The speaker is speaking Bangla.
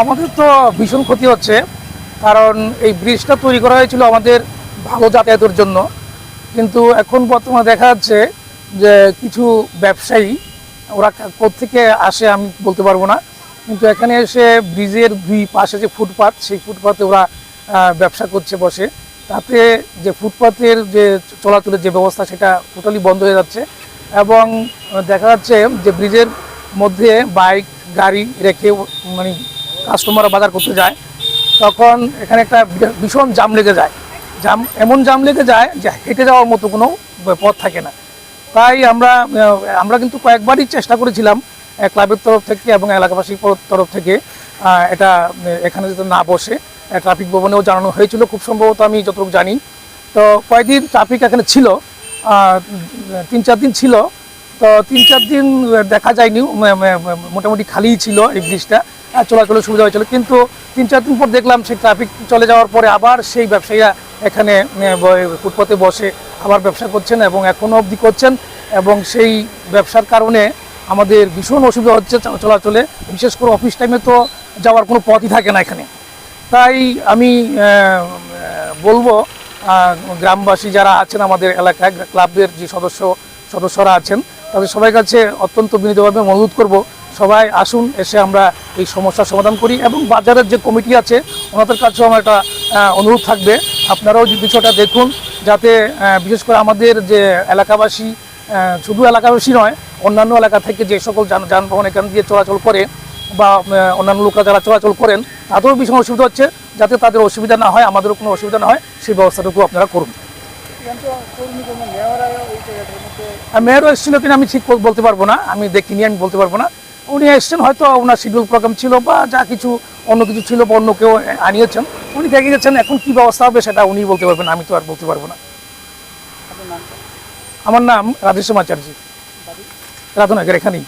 আমাদের তো ভীষণ ক্ষতি হচ্ছে, কারণ এই ব্রিজটা তৈরি করা হয়েছিল আমাদের ভালো যাতায়াতের জন্য। কিন্তু এখন বর্তমানে দেখা যাচ্ছে যে কিছু ব্যবসায়ী, ওরা কোথেকে আসে আমি বলতে পারব না, কিন্তু এখানে এসে ব্রিজের দুই পাশে যে ফুটপাত, সেই ফুটপাতে ওরা ব্যবসা করছে, বসে। তাতে যে ফুটপাতের যে চলাচলের যে ব্যবস্থা, সেটা টোটালি বন্ধ হয়ে যাচ্ছে। এবং দেখা যাচ্ছে যে ব্রিজের মধ্যে বাইক, গাড়ি রেখে মানে কাস্টমাররা বাজার করতে যায়। তখন এখানে একটা ভীষণ জাম লেগে যায়। জাম এমন জাম লেগে যায় যে হেঁটে যাওয়ার মতো কোনো পথ থাকে না। তাই আমরা আমরা কিন্তু কয়েকবারই চেষ্টা করেছিলাম ক্লাবের তরফ থেকে এবং এলাকাবাসীর তরফ থেকে এটা, এখানে যাতে না বসে। ট্রাফিক ভবনেও জানানো হয়েছিল, খুব সম্ভবত আমি যতটুকু জানি। তো কয়েকদিন ট্রাফিক এখানে ছিল তিন চার দিন ছিল। তো তিন চার দিন দেখা যায়নি মোটামুটি খালিই ছিল এই ব্রিজটা। চলাচলের সুবিধা হয়েছিল। কিন্তু তিন চার দিন পর দেখলাম সেই ট্রাফিক চলে যাওয়ার পরে আবার সেই ব্যবসায়ীরা এখানে ফুটপাতে বসে আবার ব্যবসা করছেন এবং এখনও অবধি করছেন। এবং সেই ব্যবসার কারণে আমাদের ভীষণ অসুবিধা হচ্ছে চলাচলে। বিশেষ করে অফিস টাইমে তো যাওয়ার কোনো পথই থাকে না এখানে। তাই আমি বলব গ্রামবাসী যারা আছেন আমাদের এলাকায় ক্লাবের যে সদস্য সদস্যরা আছেন, তাদের সবাই কাছে অত্যন্ত বিনীতভাবে অনুরোধ করব, সবাই আসুন, এসে আমরা এই সমস্যার সমাধান করি এবং বাজারের যে কমিটি আছে, ওনাদের কাছেও আমার একটা অনুরোধ থাকবে। আপনারাও যে বিষয়টা দেখুন, যাতে বিশেষ করে আমাদের যে এলাকাবাসী শুধু এলাকাবাসী নয়, অন্যান্য এলাকা থেকে যে সকল যান, যানবাহন এখান দিয়ে চলাচল করে বা অন্যান্য লোকরা যারা চলাচল করেন, তাদেরও ভীষণ অসুবিধা হচ্ছে, যাতে তাদের অসুবিধা না হয়, আমাদেরও কোনো অসুবিধা না হয়, সেই ব্যবস্থাটুকু আপনারা করুন। আর মেয়রও এসেছিল কিনা আমি ঠিক বলতে পারব না। আমি দেখিনি আমি বলতে পারব না। উনি এসছেন হয়তো ওনার শিডিউল প্রোগ্রাম ছিল বা যা কিছু অন্য কিছু ছিল বা অন্য কেউ আনিয়েছেন। উনি দেখে গেছেন এখন কি ব্যবস্থা হবে সেটা উনি বলতে পারবেন আমি তো আর বলতে পারব না। আমার নাম রাধেশ্যাম আচার্য। রাধনাগর এখানেই।